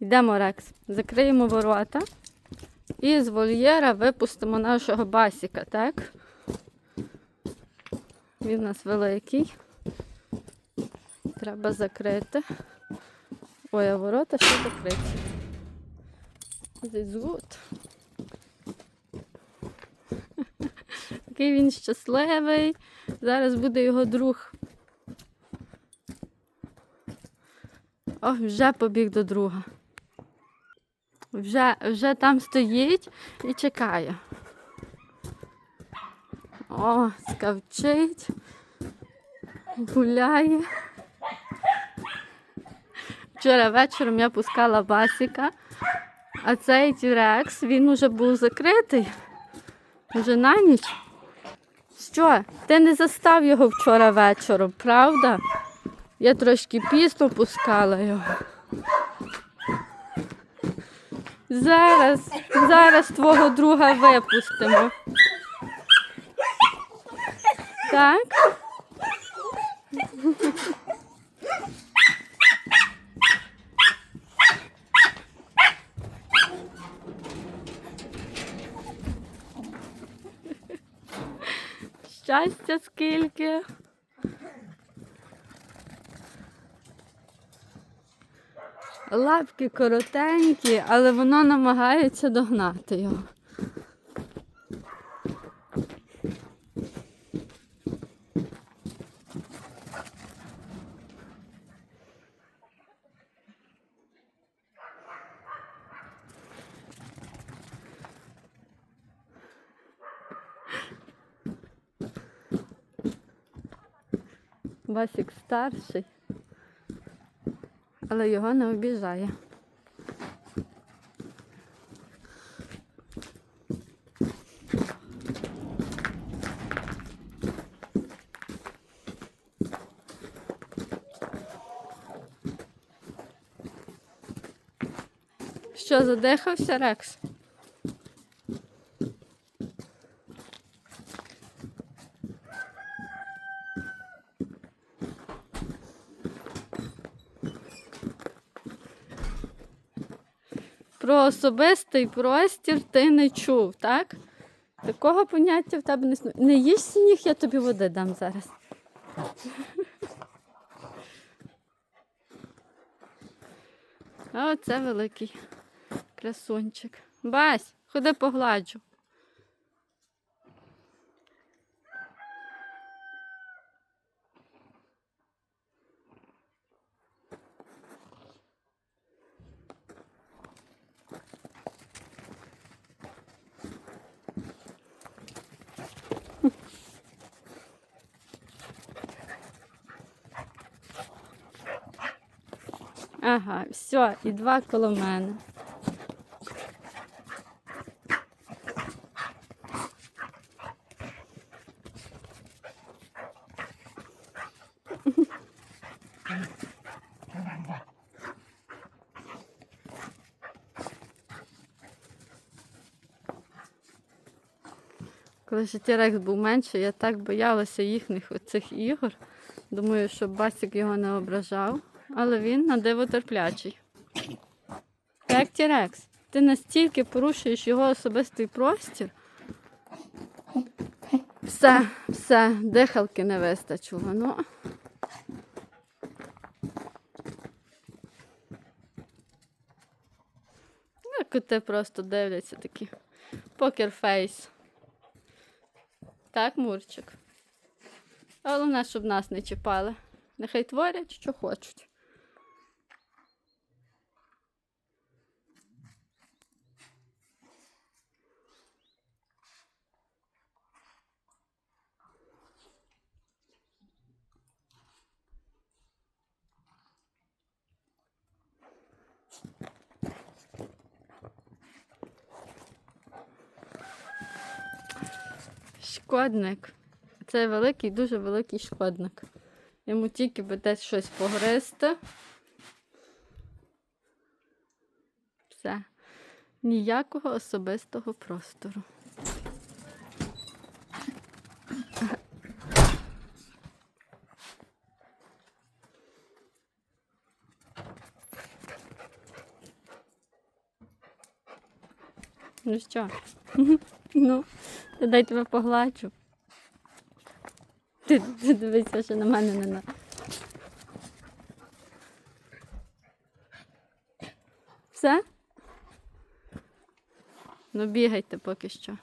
Йдемо, Рекс. Закриємо ворота. І з вольєра випустимо нашого басіка, так? Він у нас великий. Треба закрити. Ой, а ворота ще закриті. Good. Такий він щасливий. Зараз буде його друг. Ох, вже побіг до друга. Вже, вже там стоїть і чекає. О, скавчить, гуляє. Вчора вечором я пускала басіка, а цей тірекс, він уже був закритий. Вже на ніч. Що? Ти не застав його вчора вечором, правда? Я трошки пізно пускала його. Зараз, зараз твого друга випустимо. Так? Щастя скільки. Лапки коротенькі, але воно намагається догнати його. Васік старший, але його не обіжає. Що, задихався Рекс? Про особистий простір ти не чув, так? Такого поняття в тебе не існує. Не їж сніг, я тобі води дам зараз. Оце великий красунчик. Бась, ходи погладжу. Ага, все, і два коло мене. Коли Тірекс був менший, я так боялася їхніх оцих ігор. Думаю, щоб Басік його не ображав, але він на диво терплячий. Так, Тірекс, ти настільки порушуєш його особистий простір. Все, все, дихалки не вистачило. Ну. Ну, Коти просто дивляться такі. Покерфейс. Так, Мурчик. Головне, щоб нас не чіпали. Нехай творять, що хочуть. Шкодник. Це великий, дуже великий шкодник. Йому тільки би десь щось погризти. Все. Ніякого особистого простору. Ну що? Ну, дай тебе погладжу. Ти, ти дивися, що на мене не на. Все? Ну бігайте поки що.